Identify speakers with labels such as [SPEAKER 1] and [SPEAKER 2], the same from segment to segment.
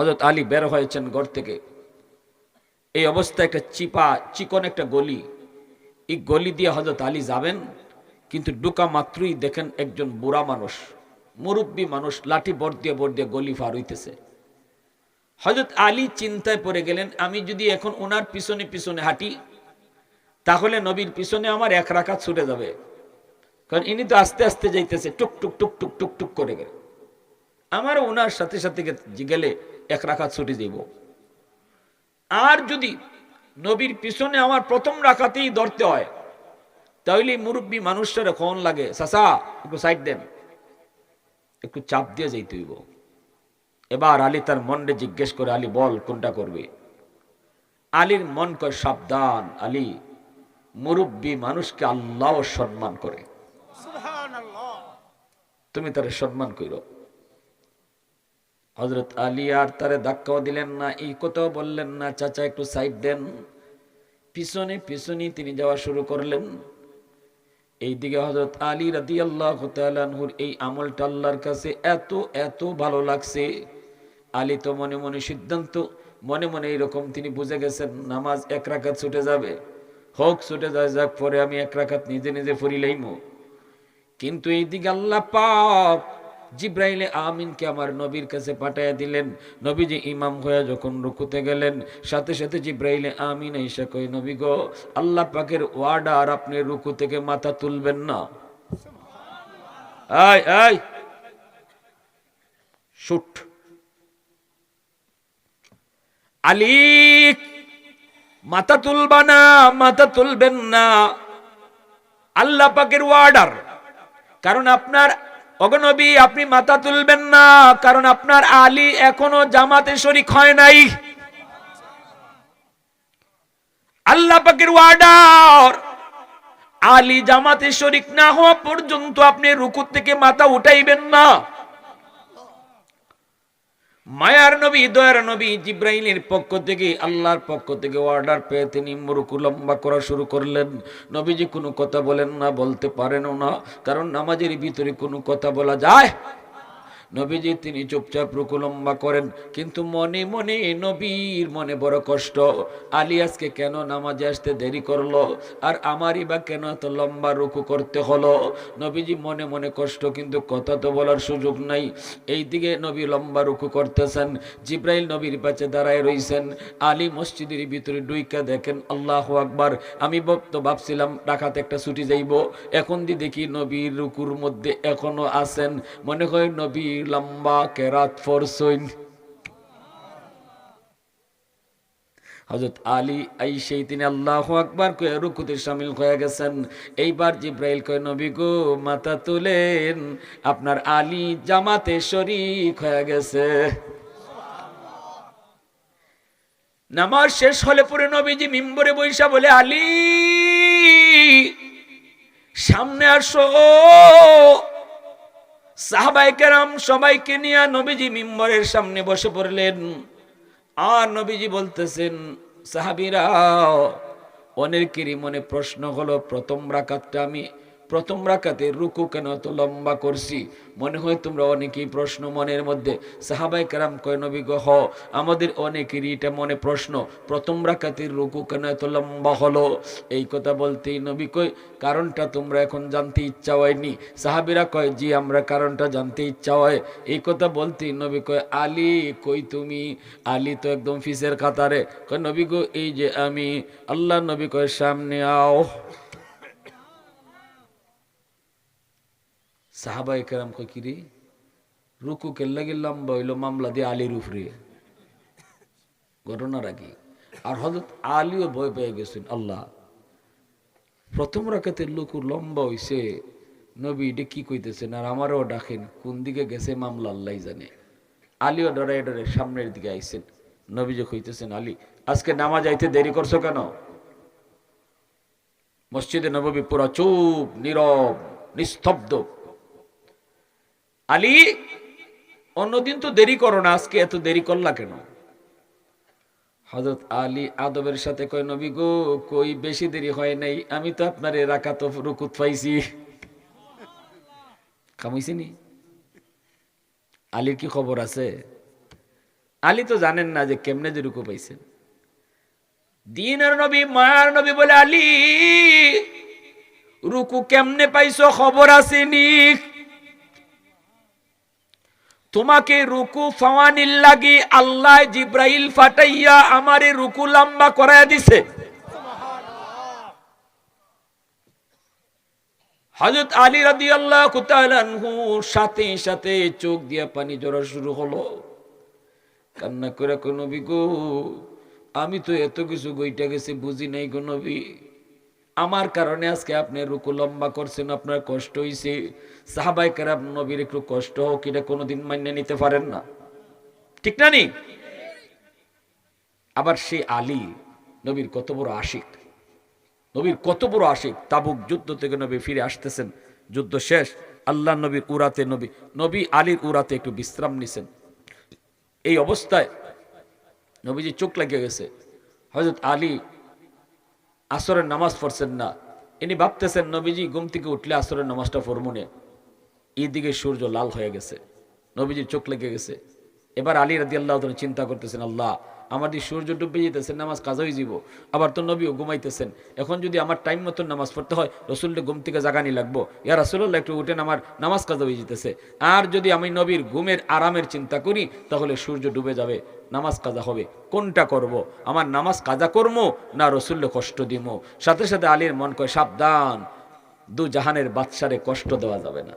[SPEAKER 1] হজরত আলী বের হয়েছেন ঘর থেকে। এই অবস্থায় একটা চিপা, চিকন একটা গলি। এই গলি দিয়ে হজরত আলী যাবেন, কিন্তু ডুকা মাত্রই দেখেন একজন বুড়া মানুষ, মুরব্বী মানুষ, লাঠি বর দিয়ে বর দিয়ে গলি পার হইতেছে। হজরত আলী চিন্তায় পড়ে গেলেন, আমি যদি এখন ওনার পিছনে পিছনে হাঁটি, তাহলে নবীর পিছনে আমার এক রাখা ছুটে যাবে। কারণ ইনি তো আস্তে আস্তে যাইতেছে, টুক টুক টুক টুক টুক টুক করে গেলে আমার ওনার সাথে সাথে গেলে এক রাখা ছুটি যাইব আর যদি নবীর পিছনে আমার প্রথম রাখাতেই ধরতে হয় তাহলে মুরব্বী মানুষটার কখন লাগে। সাসা একটু সাইড দেন। একটু চাপ দিয়ে যাইতে হইব। এবার আলী তার মনরে জিজ্ঞেস করে আলী বল কোনটা করবে? আলীর মন কয় সাবধান আলী। মুরব্বী মানুষকে আল্লাহ সম্মান করে। তুমি তার সম্মান করো হজরত আলী আর তারে ধাক্কাও দিলেন না এই কথাও বললেন না, চাচা, একটু সাইড দেন। পিছনে পিছনে তিনি যাওয়া শুরু করলেন। এইদিকে হজরত আলী রাদি আল্লাহ এই আমলটা আল্লাহর কাছে এত এত ভালো লাগছে। আলী তো মনে মনে সিদ্ধান্ত, মনে মনে এইরকম তিনি বুঝে গেছেন, নামাজ এক রাখাত ছুটে যাবে। হোক, ছুটে যায় যাক, পরে আমি এক রাখাত নিজে নিজে ফরিলাইমো। কিন্তু এইদিকে আল্লাহ পাক জিব্রাইলে আমিনকে আমার নবীর কাছে পাঠাইয়া দিলেন। নবীজি ইমাম হয়ে যখন রুকুতে গেলেন, সাথে সাথে জিব্রাইলে আমিন এসে কই নবী গো, আল্লাহ পাকের ওয়ার্ডার আপনি রুকু থেকে মাথা তুলবেন না। মাথা তুলবা না, মাথা তুলবেন না। আল্লাহ পাকের ওয়ার্ডার কারণ আপনার অগনবী আপনি মাথা তুলবেন না, কারণ আপনার আলী এখনও জামাতে শরিক হয় নাই। আল্লাহ পাকের ওয়ার্ডার আলী জামাতে শরিক না হওয়া পর্যন্ত আপনি রুকুর থেকে মাথা উঠাইবেন না। মায়ার নবী, দয়ার নবী জিব্রাইলের পক্ষ থেকে, আল্লাহর পক্ষ থেকে অর্ডার পেয়ে তিনি মুরুকু লম্বা করা শুরু করলেন। নবীজি কোনো কথা বলেন না, বলতে পারেনও না, কারণ নামাজের ভিতরে কোনো কথা বলা যায় নবীজি তিনি চুপচাপ রুকুলম্বা করেন, কিন্তু মনে মনে নবীর মনে বড় কষ্ট। আলী আজকে কেন নামাজে আসতে দেরি করল? আর আমারই বা কেন এত লম্বা রুকু করতে হলো? নবীজি মনে মনে কষ্ট, কিন্তু কথা তো বলার সুযোগ নাই। এই দিকে নবী লম্বা রুকু করতেছেন, জিব্রাইল নবীর পাশে দাঁড়ায় রইছেন। আলী মসজিদের ভিতরে ডুইকা দেখেন, আল্লাহ আকবার, আমি তো ভাবছিলাম ডাকাতে একটা ছুটি যাইব। এখন দি দেখি নবীর রুকুর মধ্যে এখনও আছেন। মনে হয় নবী লম্বা কেরাত ফরসইন। হজরত আলী এই সেই তিনি আল্লাহ আকবার কয়ে রুকুতে সামিল হয়ে গেছেন। এইবার জিব্রাইল কয়ে, নবী গো, মাথা তুলেন। আপনার আলী জামাতে শরিক হয়ে গেছে। নামাজ শেষ হলে পরে নবীজি মিম্বরে বৈশা বলে, আলী, সামনে আসো। সাহাবাই কেরাম সবাইকে নিয়ে নবীজি মিম্বরের সামনে বসে পড়লেন। আর নবীজি বলতেছেন, সাহাবিরা, অনেকেরই মনে প্রশ্ন হলো, প্রথম রাকাতটা আমি প্রথম রাকাতে রুকু কেন এত লম্বা করছি? মনে হয় তোমরা অনেকেই প্রশ্ন মনের মধ্যে সাহাবাই কারাম কয়, নবী গহ আমাদের অনেকেরই এটা মনে প্রশ্ন, প্রথম রাকাতের রুকু কেন এত লম্বা হলো? এই কথা বলতেই নবী কয়, কারণটা তোমরা এখন জানতে ইচ্ছা হয়নি। সাহাবিরা কয়, জি, আমরা কারণটা জানতে ইচ্ছা হয়। এই কথা বলতেই নবী কয়, আলী কই তুমি? আলী তো একদম ফিসের কাতারে কয়, নবী গো, এই যে আমি। আল্লাহ নবী কয়, সামনে আও। সাহাবাই কেরাম কয়, কিরে? রুকু কেল্লাগে লম্বা হইল মামলা দিয়ে আলীর উপরে ঘটনাটা কি? আর হজরত আলীও ভয় পেয়ে গেছেন, আল্লাহ, প্রথম রাখাতে লুকু লম্বা হইছে। নবী এটা কি কইতেছেন? আর আমারও ডাকেন, কোন দিকে গেছে মামলা আল্লাহ জানে। আলীও ডরাই ডরে সামনের দিকে আইছেন। নবী যে কইতেছেন, আলী, আজকে নামাজ আইতে দেরি করছ কেন? মসজিদে নবী পুরা চুপ, নীরব, নিস্তব্ধ। আলী, অন্যদিন তো দেরি করো না, আজকে এত দেরি করলা কেন? হজরত আলী আদবের সাথে কয়, নবী গো, কই বেশি দেরি হয় নাই, আমি তো আপনার রাখা তো রুকুত পাইছি। কামাইছি নি? আলীর কি খবর আছে? আলী তো জানেন না যে কেমনে যে রুকু পাইছেন। দিনের নবী, মায়ার নবী বলে, আলী, রুকু কেমনে পাইছো? খবর আসেনি। তোমাকে রুকু ফাওয়ানির লাগি আল্লাহ জিব্রাইল ফাটাইয়া আমারে রুকু লম্বা করায় দিছে। হযরত আলী তাআলা আনহু সাথে সাথে চোখ দিয়া পানি জড়া শুরু হলো। কান্না করে কো নবী গো, আমি তো এত কিছু গইটা গেছি, বুঝি নাই গো নবী। আমার কারণে আজকে আপনি রুকু লম্বা করছেন, আপনার কষ্ট হইছে। সাহাবাই কেরাম নবীর একটু কষ্ট হোক, এটা কোনোদিন মান্য নিতে পারেন না। ঠিক না নি? আবার সে আলী নবীর কত বড় আশিক। নবীর কত বড় আশিক। তাবুক যুদ্ধ থেকে নবী ফিরে আসতেছেন, যুদ্ধ শেষ। আল্লাহ নবীর উরাতে নবী নবী আলীর উরাতে একটু বিশ্রাম নিছেন। এই অবস্থায় নবীজি চোখ লেগে গেছে। হজরত আলী আসরের নামাজ পড়ছেন না। ইনি ভাবতেছেন, নবীজি, ঘুম থেকে উঠলে আসরের নামাজটা ফরমুনে দিকে সূর্য লাল হয়ে গেছে। নবীজির চোখ লেগে গেছে। এবার আলী রাদি আল্লাহ চিন্তা করতেছেন, আল্লাহ আমাদের সূর্য ডুবে যেতেছেন নামাজ কাজা হয়ে যাব আবার তো নবীও ঘুমাইতেছেন। এখন যদি আমার টাইম মতন নামাজ পড়তে হয় রসুলটা ঘুম থেকে জাগানি লাগবো। ইয়া রাসুল্লাহ একটু উঠেন, আমার নামাজ কাজা হয়ে যেতেছে। আর যদি আমি নবীর ঘুমের আরামের চিন্তা করি, তাহলে সূর্য ডুবে যাবে, নামাজ কাজা হবে। কোনটা করব। আমার নামাজ কাজা করব, না রসুল্লে কষ্ট দিব? সাথে সাথে আলীর মন কয়, সাবধান, দু জাহানের বাদশারে কষ্ট দেওয়া যাবে না।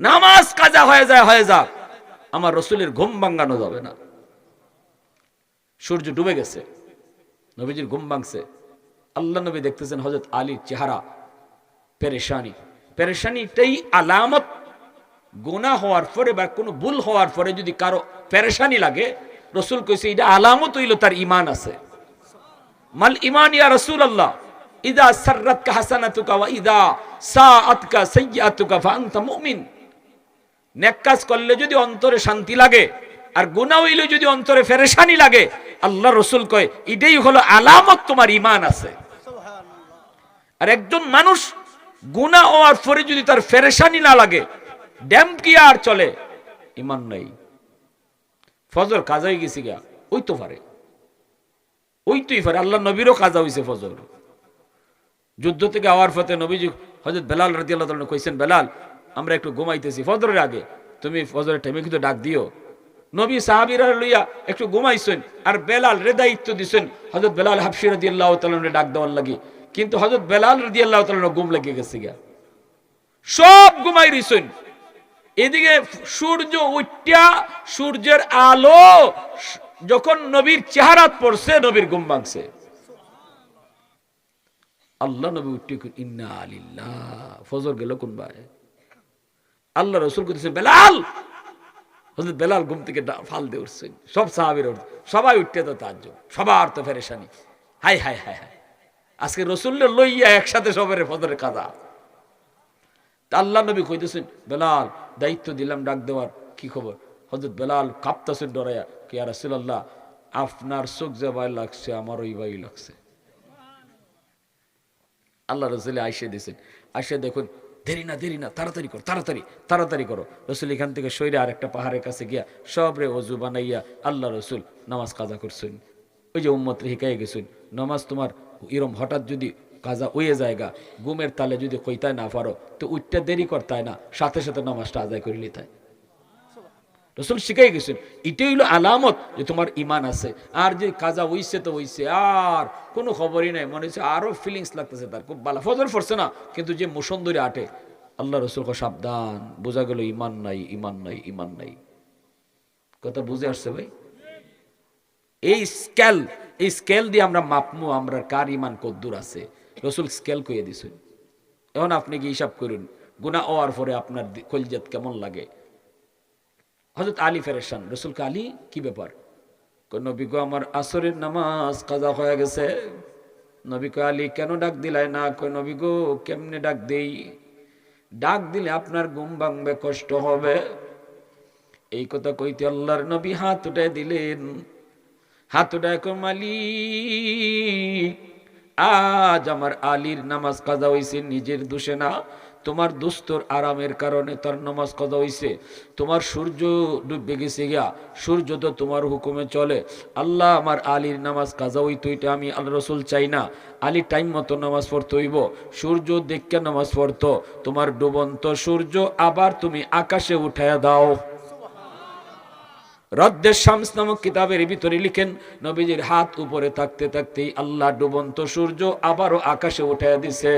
[SPEAKER 1] নামাজ কাজা হয়ে যায়, হয়ে যাক। আমার রসুলের ঘুম ভাঙ্গানো যাবে না। সূর্য ডুবে গেছে। নবীজির ঘুম ভাঙছে। আল্লাহ নবী দেখতেছেন হজরত আলীর চেহারা পেরেশানি। পেরেশানিটাই আলামত। গোনা হওয়ার পরে বা কোনো ভুল হওয়ার পরে যদি কারও পেরেশানি লাগে, রসুল কইছে, এটা আলামত হইল তার ইমান আছে। মাল ইমান ইয়া রসুল আল্লাহ ইদা সাররাতকা হাসানাতুকা ওয়া ইদা সাআতকা সাইয়্যাতুকা ফাআনতা মুমিন। নেক কাজ করলে যদি অন্তরে শান্তি লাগে, আর গুনাহ হইলে যদি অন্তরে ফেরেশানি লাগে আল্লাহ রসুল কয়, এটাই হলো আলামত তোমার ইমান আছে। আর একজন মানুষ গুনাহ হওয়ার পরে যদি তার ফেরেশানি না লাগে, ড্যাম কি আর চলে? ইমান নাই। ফজর কাজা হয়ে গেছি গা, ওই তো পারে। ওই তুই পারে, আল্লাহ নবীরও কাজা হয়েছে ফজর। যুদ্ধ থেকে আওয়ার ফতে নবীজি হজরত বেলাল রাজি আল্লাহ কইছেন, বেলাল, আমরা একটু ঘুমাইতেছি ফজরের আগে। তুমি ফজরের টাইমে কিন্তু ডাক দিও। নবী সাহাবিরা লইয়া একটু ঘুমাইছেন আর বেলাল রে দায়িত্ব দিছেন। হজরত বেলাল হাফসি রাদি আল্লাহ ডাক দেওয়ার লাগি। কিন্তু হজরত বেলাল রাদি আল্লাহ তালন ঘুম লেগে গেছে গা সব ঘুমাই রইছেন। এদিকে সূর্য উঠা, সূর্যের আলো যখন নবীর চেহারাত পড়ছে, নবীর ঘুম ভাঙছে। আল্লাহ নবী উঠে ইন্না আলিল্লাহ ফজর গেল কোন ভাই আল্লাহ রসুল করতেছে বেলাল হজরত বেলাল ঘুম থেকে ফাল দিয়ে উঠছেন সব সাহাবির উঠছে সবাই উঠতে তো তার সবার তো ফেরেশানি। হাই হাই হাই হাই আজকে রসুল্লে লইয়া একসাথে সবের ফজরের কাদা তা আল্লাহ নবী কইতেছেন, বেলাল, দায়িত্ব দিলাম ডাক দেওয়ার। কি খবর? হজরত বেলাল কাঁপতাছেন ডরাইয়া, কি আর রাসূলুল্লাহ, আপনার চোখ যে ভাই লাগছে আমার ওই ভাই লাগছে। আল্লাহ রসুল আইসে দিয়েছেন। আইসে দেখুন দেরি না দেরি না, তাড়াতাড়ি করো, তাড়াতাড়ি তাড়াতাড়ি করো। রসুল এখান থেকে সৈরে আরেকটা পাহাড়ের কাছে গিয়া সব রে অজু বানাইয়া আল্লাহ রসুল নামাজ কাজা করছেন। ওই যে উম্মত হিকাই গেছেন। নামাজ তোমার এরম হঠাৎ যদি কাজা উয়ে জায়গা গুমের তালে যদি কইতায় না পারো, তো উঠতে দেরি করতায় না? সাথে সাথে নামাজটা আদায় করে নিতায়। রসুল শিখাই গেছেন, এটাই হলো আলামত যে তোমার ইমান আছে। আর যে কাজা হইছে তো হইছে, আর কোনো খবরই নাই। মনে হচ্ছে আরও ফিলিংস লাগতেছে তার, খুব ভালো ফজর ফরছে না, কিন্তু যে মোশন ধরে আটে, আল্লাহ রসুল সাবধান, বোঝা গেল ইমান নাই ইমান নাই ইমান নাই। কথা বুঝে আসছে ভাই? এই স্কেল এই স্কেল দিয়ে আমরা মাপমু, আমরা কার ইমান কদ্দুর আছে। রসুল স্কেল কইয়ে দিছেন এখন আপনি কি হিসাব করুন গুণা হওয়ার পরে আপনার কলজাত কেমন লাগে? হজরত আলী ফেরেশান রসুল আলী কি ব্যাপার? গো, আমার আসরের নামাজ কাজা হয়ে গেছে। নবী কো আলী, কেন ডাক দিলাই না? কই নবী গো, কেমনে ডাক দেই? ডাক দিলে আপনার ঘুম ভাঙবে, কষ্ট হবে। এই কথা কইতে আল্লাহর নবী হাত উঠে দিলেন। হাত উঠে কমালি আজ আমার আলীর নামাজ কাজা হইছে, নিজের দোষে না। তোমার দুস্তর আরামের কারণে তার নামাজ কদা হইছে। তোমার সূর্য ডুবে গেছে গিয়া, সূর্য তো তোমার হুকুমে চলে। আল্লাহ আমার আলীর নামাজ কাজা হইতো, এটা আমি আল্লাহ রসুল চাই না। আলী টাইম মতো নামাজ পড়তে হইব, সূর্য দেখকে নামাজ পড়তো। তোমার ডুবন্ত সূর্য আবার তুমি আকাশে উঠাইয়া দাও। রদ্দের শামস নামক কিতাবের ভিতরে লিখেন, নবীজির হাত উপরে থাকতে থাকতেই আল্লাহ ডুবন্ত সূর্য আবারও আকাশে উঠাইয়া দিছে।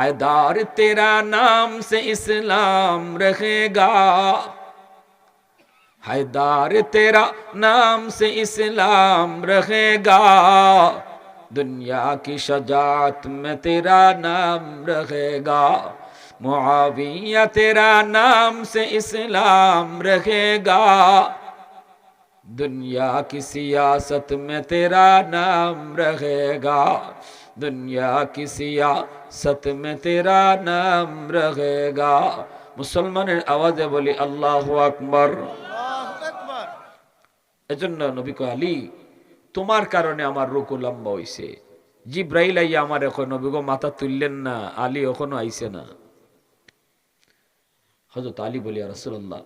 [SPEAKER 1] हैदार तेरा नाम से इस्लाम रहेगा। हैदार तेरा नाम से इस्लाम रहेगा। दुनिया की शजात में तेरा नाम रहेगा। मुआविया तेरा नाम से इस्लाम रहेगा। दुनिया की सियासत में तेरा नाम रहेगा। दुनिया की सियासत সত মে তেরা নাম রহেগা। মুসলমানের আওয়াজে বলি আল্লাহ আকবর। এজন্য নবী আলী তোমার কারণে আমার রুকু লম্বা হইছে। জিব্রাইল আইয়া আমার এখন নবী গো মাথা তুললেন না আলী এখনও আইছে না। হজরত আলী বলি রসুল্লাহ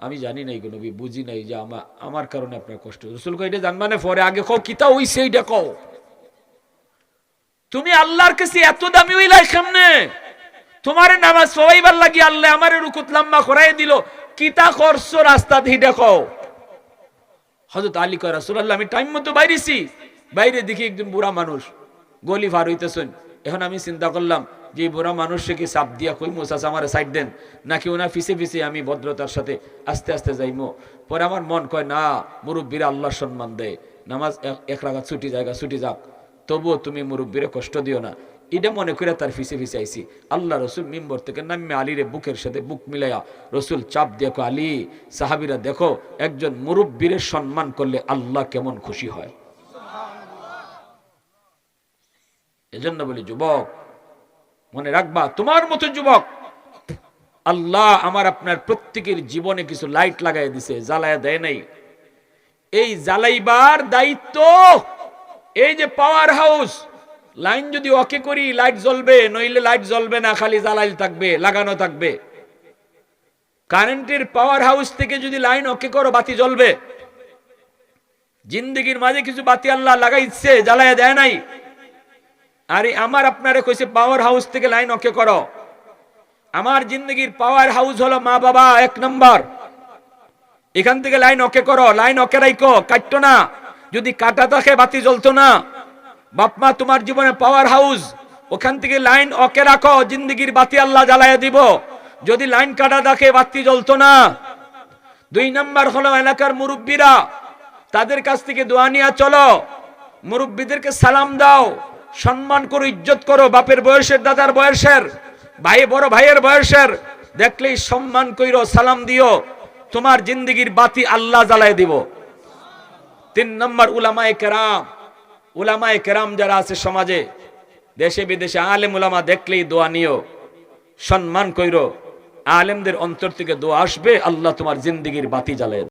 [SPEAKER 1] আমি জানি নাই গো নবী বুঝি নাই যে আমার আমার কারণে আপনার কষ্ট রসুল এটা জানমানে পরে আগে কও কিতা হইছে এইটা কও। তুমি আল্লাহর কাছে এত দামি হইলাই সামনে? তোমার নামাজ সবাইবার লাগি আল্লাহ আমারে রুকুত লম্বা করাই দিল। কিতা করছ রাস্তা দিয়ে কও হজরত আলী কয়, রাসূলুল্লাহ, আমি টাইম মতো বাইরেছি। বাইরে দেখি একজন বুড়া মানুষ। গলি ভার হইতেছেন। এখন আমি চিন্তা করলাম, যে বুড়া মানুষকে কি চাপ দিয়া কই মোসাস আমার সাইড দেন। নাকি ওনা ফিসে ফিসে আমি ভদ্রতার সাথে আস্তে আস্তে যাইমো? পরে আমার মন কয়, না, মুরব্বীরা আল্লাহ সম্মান দেয়। নামাজ এক- এক রাখা ছুটি জায়গা, ছুটি যাক। তবুও তুমি মুরব্বীরে কষ্ট দিও না। এটা মনে করে তার ফিসে ফিসে আইছি। আল্লাহ রসুল মিম্বর থেকে নামে আলীরে বুকের সাথে বুক মিলাইয়া রসুল চাপ দেখো আলী, সাহাবিরা দেখো, একজন মুরব্বীরে সম্মান করলে আল্লাহ কেমন খুশি হয়? এজন্য বলি, যুবক, মনে রাখবা, তোমার মতো যুবক, আল্লাহ আমার আপনার প্রত্যেকের জীবনে কিছু লাইট লাগাই দিছে, জ্বালায় দেয় নাই। এই জ্বালাইবার দায়িত্ব এই যে পাওয়ার হাউস লাইন যদি ওকে করি লাইট জ্বলবে, নইলে লাইট জ্বলবে না, খালি জ্বালাইল থাকবে, লাগানো থাকবে। কারেন্টের পাওয়ার হাউস থেকে যদি লাইন ওকে করো, বাতি জ্বলবে। জিন্দগির মাঝে কিছু বাতি আল্লাহ লাগাইছে জ্বালায় দেয় নাই। আরে আমার আপনারে কইছে পাওয়ার হাউস থেকে লাইন ওকে করো। আমার জিন্দগির পাওয়ার হাউস হলো মা বাবা, এক নম্বর এখান থেকে লাইন ওকে করো লাইন ওকে রাইকো কাটতো না। যদি কাটা থাকে বাতি জ্বলতো না বাপমা তোমার জীবনে পাওয়ার হাউস ওখান থেকে লাইন ওকে রাখো, জিন্দগির বাতি আল্লাহ জ্বালায় দিব। যদি লাইন কাটা থাকে বাতি জ্বলতো না, দুই নাম্বার হলো এলাকার মুরব্বীরা, তাদের কাছ থেকে দোয়া নিয়ে চলো। মুরব্বীদেরকে সালাম দাও, সম্মান করো, ইজ্জত করো, বাপের বয়সের, দাদার বয়সের, ভাই বড় ভাইয়ের বয়সের, দেখলেই সম্মান কইরো, সালাম দিও, তোমার জিন্দগির বাতি আল্লাহ জ্বালায় দিব। তিন নম্বর উলামায় কেরাম উলামায় কেরাম যারা আছে সমাজে, দেশে বিদেশে আলেম উলামা দেখলেই দোয়া নিও, সম্মান কইরো, আলেমদের অন্তর থেকে দোয়া আসবে, আল্লাহ তোমার জিন্দিগির বাতি জ্বালায়